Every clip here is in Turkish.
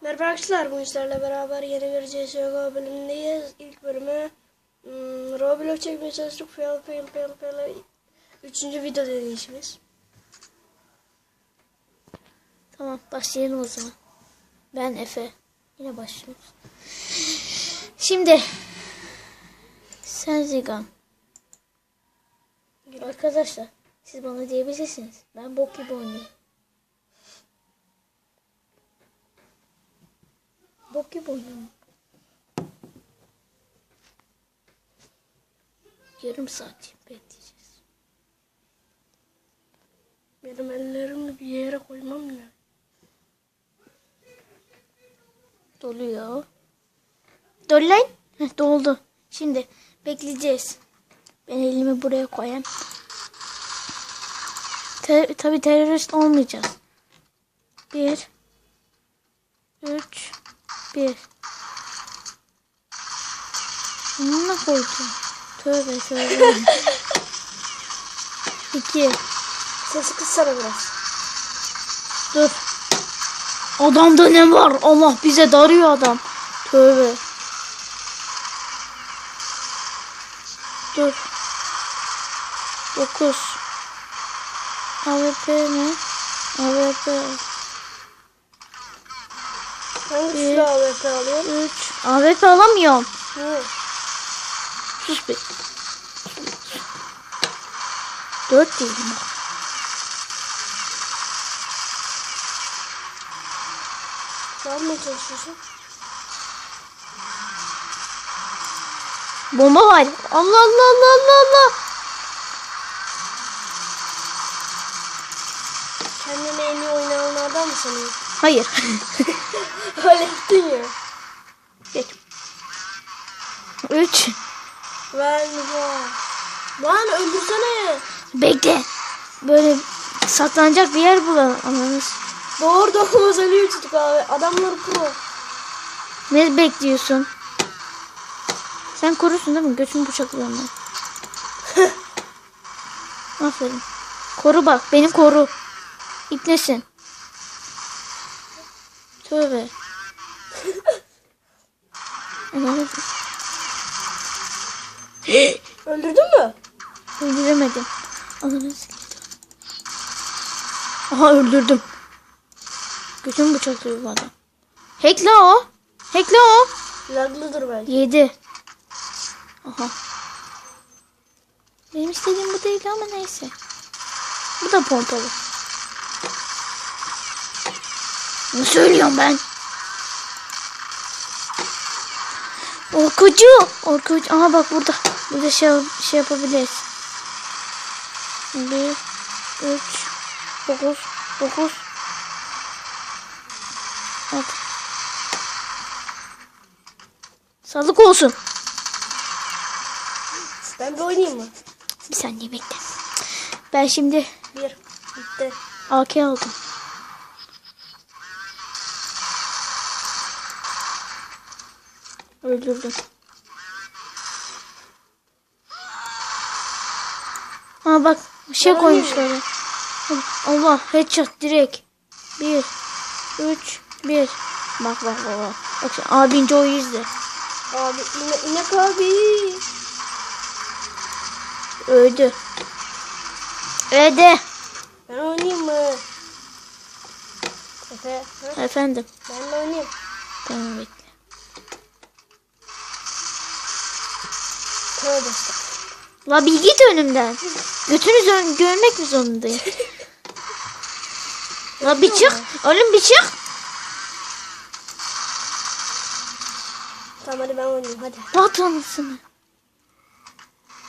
Merhaba arkadaşlar, bu işlerle beraber yeni bir CSGO bölümündeyiz. İlk bölümü hmm, Roblox çekmeye çalıştık. Fail, fail, fail, fail. Üçüncü video deneyişimiz. Tamam başlayalım o zaman. Ben Efe. Yine başlıyoruz. Şimdi sen Zigan. Arkadaşlar siz bana diyebilirsiniz. Ben bok gibi oynuyorum. Bok gibi oynuyorum. Yarım saat bekleyeceğiz. Benim ellerimi bir yere koymam lazım. Doluyor. Dolu lan. Doldu. Şimdi bekleyeceğiz. Ben elimi buraya koyayım. Te tabii terörist olmayacağız. Bir. Üç. Bir. Bunu ne koydum? Tövbe tövbe. İki. Sesi kıssana biraz. Dur. Adamda ne var? Allah bize darıyor adam. Tövbe. Dur. 9. AWP mi? AWP. Hangi Bir. silah AWP alıyor? 3. AWP alamıyorum. Hı. Sus be. 4 değilim. Ne yapmaya çalışıyorsun? Bomba var. Allah Allah Allah Allah Allah. Kendini en iyi oynayanlardan mı sanıyorsun? Hayır. Öyle gittin ya. Geç. 3. Ben var. Lan öldürsene. Bekle. Böyle saklanacak bir yer bulalım. Anladınız. Doğru doğru ölüyor çocuk abi. Adamlar pro. Ne bekliyorsun? Sen korusun değil mi? Götümü bıçaklıyorum ben. Aferin. Koru bak. Beni koru. İpnesin. Tövbe. Öldürdün mü? Öldüremedim. Ananı. Aha öldürdüm. Götümü bıçaklıyor bu adam. Hackle o. Hackle o. Laglıdır belki. Yedi. Aha. Benim istediğim bu değil ama neyse. Bu da pompalı. Ne söylüyorum ben? Orkucu. Orkucu. Aha bak burada. Burada şey, şey yapabiliriz. Bir, üç, dokuz, dokuz. Evet. Sağlık olsun. Ben bir oynayayım mı? Bir saniye bekle. Ben şimdi Bir. Bitti. AK aldım. Öldürdüm. Aa bak bir şey koymuş oraya. Allah headshot direkt. Bir, üç, bir. Bak bak bak bak. Şimdi abince o izle. Abi inek, inek abi. Öldü. Öldü. Ben oynayayım mı? Efe. Ha? Efendim. Ben de oynayayım. Tamam bekle. Tövbe. La bir git önümden. Götünü görmek mi zorundayım? La bir çık. Oğlum bir çık. Tamam hadi ben oynayayım hadi. At anasını.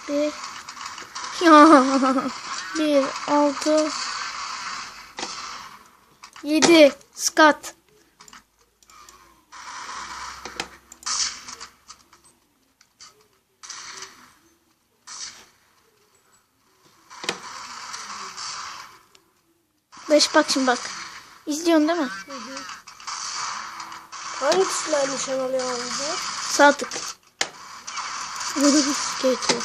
Bir. Bir. Altı. Yedi. Skat. Beş bak şimdi bak. İzliyorsun değil mi? Hangi tuşla nişan alıyor abi? ha? Sağ tık. Skate o.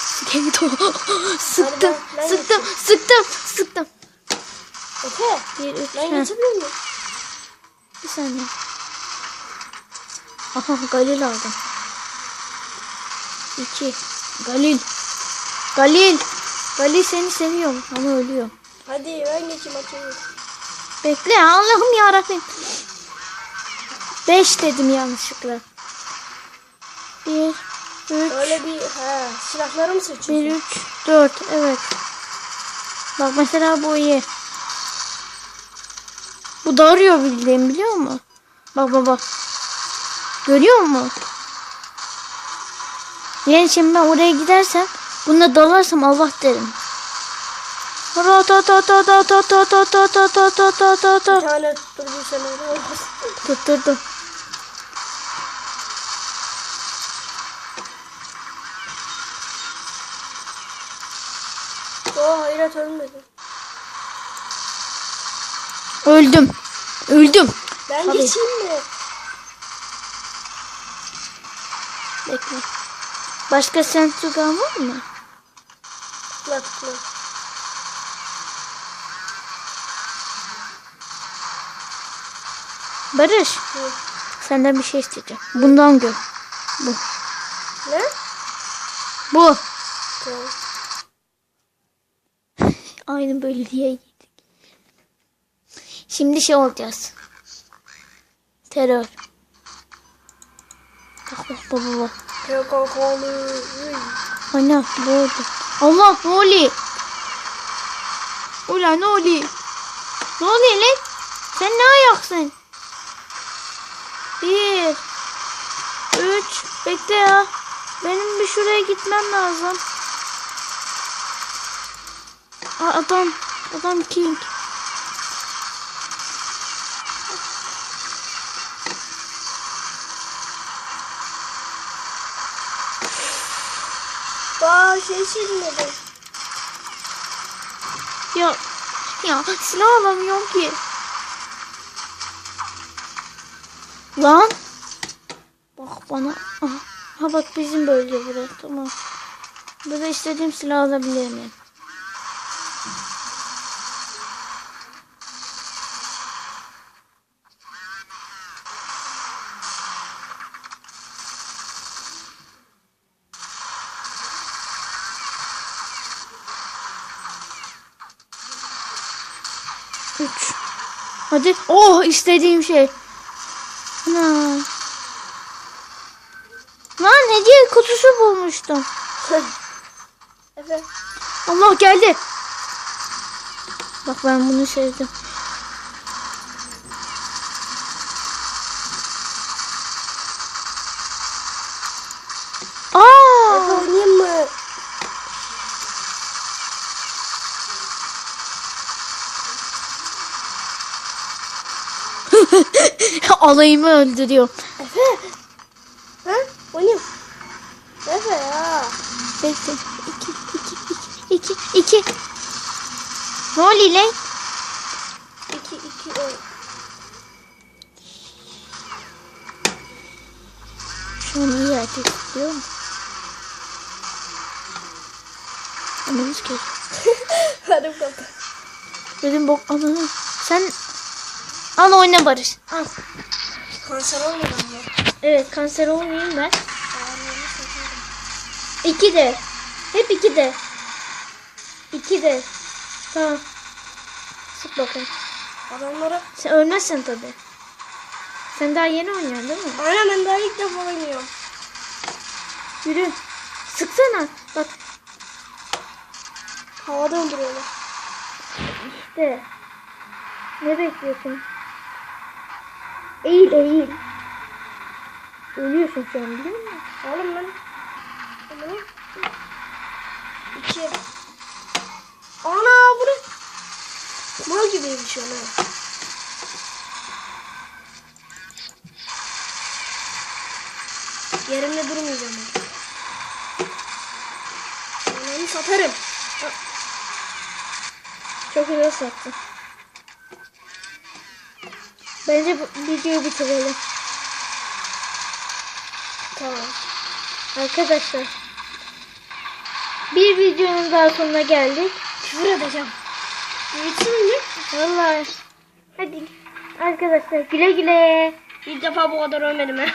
Skate o. Sıktım, ben- sıktım, sıktım, sıktım. Efe. Bir, üç. Ben geçebilir miyim? bir saniye. Aha Galil aldım. İki. Galil. Galil. Galil seni seviyorum ama ölüyor. Hadi ben geçeyim açayım. Bekle Allah'ım ya Rabbim. Beş dedim yanlışlıkla. Bir, üç, Öyle bir he, silahları mı seçiyorsun? bir, üç, dört. Evet. Bak mesela bu iyi. Bu darıyor bildiğin biliyor musun? Bak bak bak. Görüyor musun? Yani şimdi ben oraya gidersem bununla dalarsam Allah derim. Ra ta ta ta ta ta ta ta ta ta ta ta ta ta ta. Bir tane tutturduysan öyle olmaz. Tutturdum. Oo. Öldüm. Öldüm. Ben Tabii. geçeyim mi? Bekle. Başka sensugan var mı? Tıkla tıkla. Barış. Hı. Senden bir şey isteyeceğim. Bundan gör. Bu. Ne? Bu. Tamam. Aynı bölgeye gittik. Şimdi şey olacağız. Terör. Bak bak bak bak. bak. PKK'lı. Ana oldu. Allah oluyor? Ula ne oluyor? Ne oluyor lan? Sen ne ayaksın? Bir. Üç. Bekle ya. Benim bir şuraya gitmem lazım. Aa, adam. Adam king. Aa şey. Ya. Ya silah alamıyorum ki. Lan. Bak bana. Aha. Ha bak bizim bölge burası. Tamam. Burada istediğim silah alabilir miyim? Üç. Hadi. Oh istediğim şey. Ana. Lan hediye kutusu bulmuştum. Efe. Allah geldi. Bak ben bunu sevdim. Alayımı öldürüyor. Efe. Ha? Oynayayım. Efe ya. Bekle. İki, iki, iki, iki, iki. Ne oluyor lan? İki iki on. Şunu iyi erkek istiyor mu? Hadi kapat. Dedim bok ananı. Sen al oyna Barış. Al. Kanser olmadan mı? Evet kanser oynayayım ben. İki de. Hep iki de. İki de. Tamam. Sık bakalım. Adamlara. Sen ölmezsen tabi. Sen daha yeni oynuyorsun değil mi? Aynen ben daha ilk defa oynuyorum. Yürü. Sıksana. Bak Havada öldürüyorlar. işte. Ne bekliyorsun? Eğil eğil. Ölüyorsun şu an biliyor musun? Oğlum ben. Bunu. İki. Ana bu ne? Mal gibiymiş ona. Yerimde durmayacağım ben. Ananı satarım. Çok güzel sattın. Bence bu videoyu bitirelim. Tamam. Arkadaşlar. Bir videonun daha sonuna geldik. Küfür edeceğim. Bitsin mi? Vallahi. Hadi arkadaşlar güle güle. İlk defa bu kadar ölmedim ha.